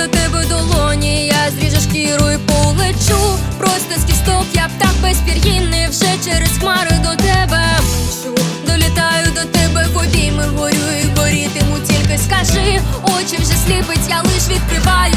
до тебе долоні, я зріжу шкіру і полечу. Просто з кісток я птах без пір'їни вже через хмари до тебе мчу Долітаю до тебе, в обійми горю і горітиму, тільки скажи, очі вже сліпить, я лиш відкриваю.